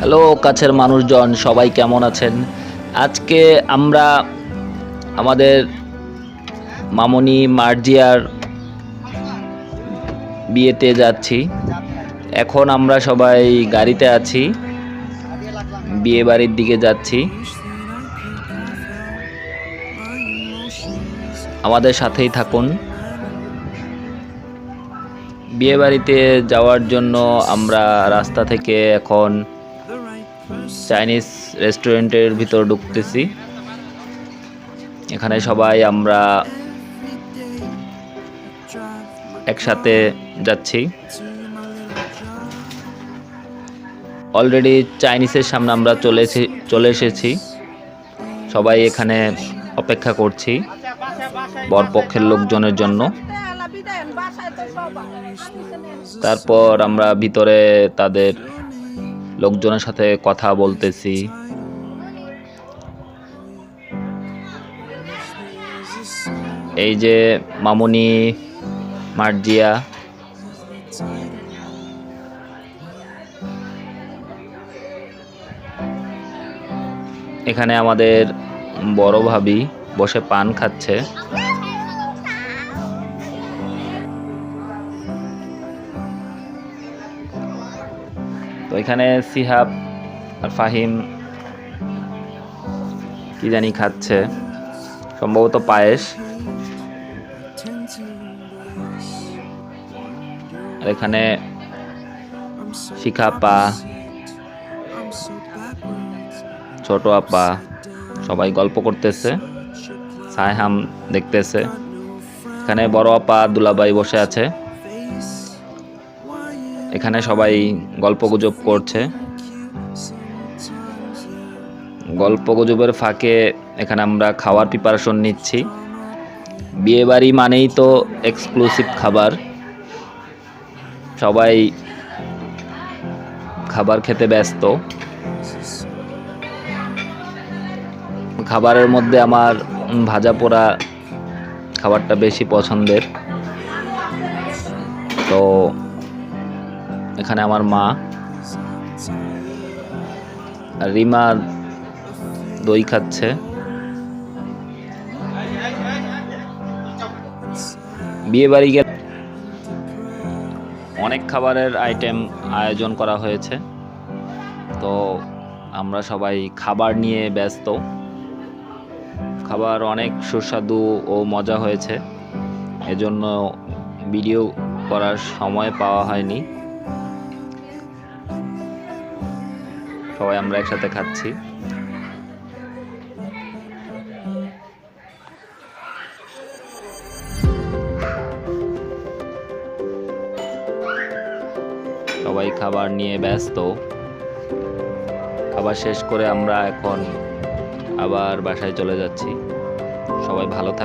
Hello কাছের মানুষজন, সবাই কেমন আছেন? আজকে আমরা আমাদের মামনি মার্জিয়ার বিয়েতে যাচ্ছি। এখন আমরা সবাই গাড়িতে আছি বিয়ে বাড়ির দিকে যাচ্ছি। আমাদের সাথেই থাকুন। বিয়ে বাড়িতে যাওয়ার জন্য আমরা রাস্তা থেকে এখন চাইনিজ রেস্টুরেন্টের ভিতর ঢুকতেছি। এখানে সবাই আমরা একসাথে যাচ্ছি। অলরেডি চাইনিজের সামনে আমরা চলে চলে এসেছি। সবাই এখানে অপেক্ষা করছি বরপক্ষের লোকজনের জন্য। তারপর আমরা ভিতরে তাদের লোকজনের সাথে কথা বলতেছি। এই যে মামুনি, মার্জিয়া। এখানে আমাদের বড় ভাবি বসে পান খাচ্ছে। তো এখানে সিহাব আর ফাহিম কি জানি খাচ্ছে। সম্ভবত পায়েস। আর এখানে শিখা আপা ছোট আপা সবাই গল্প করতেছে, সায়হাম দেখতেছে। এখানে বড় আপা দুলাবাই বসে আছে। এখানে সবাই গল্প গুজব করছে। গল্প গুজবের ফাঁকে এখানে আমরা খাওয়ার প্রিপারেশন নিচ্ছি। বিয়ে বাড়ি মানেই তো এক্সক্লুসিভ খাবার। সবাই খাবার খেতে ব্যস্ত। খাবারের মধ্যে আমার ভাজা পোড়া খাবারটা বেশি পছন্দের। তো এখানে আমার মা রিমা দই খাচ্ছে। বিয়ে বাড়ি গেলে। অনেক খাবারের আইটেম আয়োজন করা হয়েছে। তো আমরা সবাই খাবার নিয়ে ব্যস্ত। খাবার অনেক সুস্বাদু ও মজা হয়েছে। এজন্য ভিডিও করার সময় পাওয়া হয়নি। সবাই আমরা একসাথে খাচ্ছি। সবাই খাবার নিয়ে ব্যস্ত। খাবার শেষ করে আমরা এখন আবার বাসায় চলে যাচ্ছি। সবাই ভালো থাক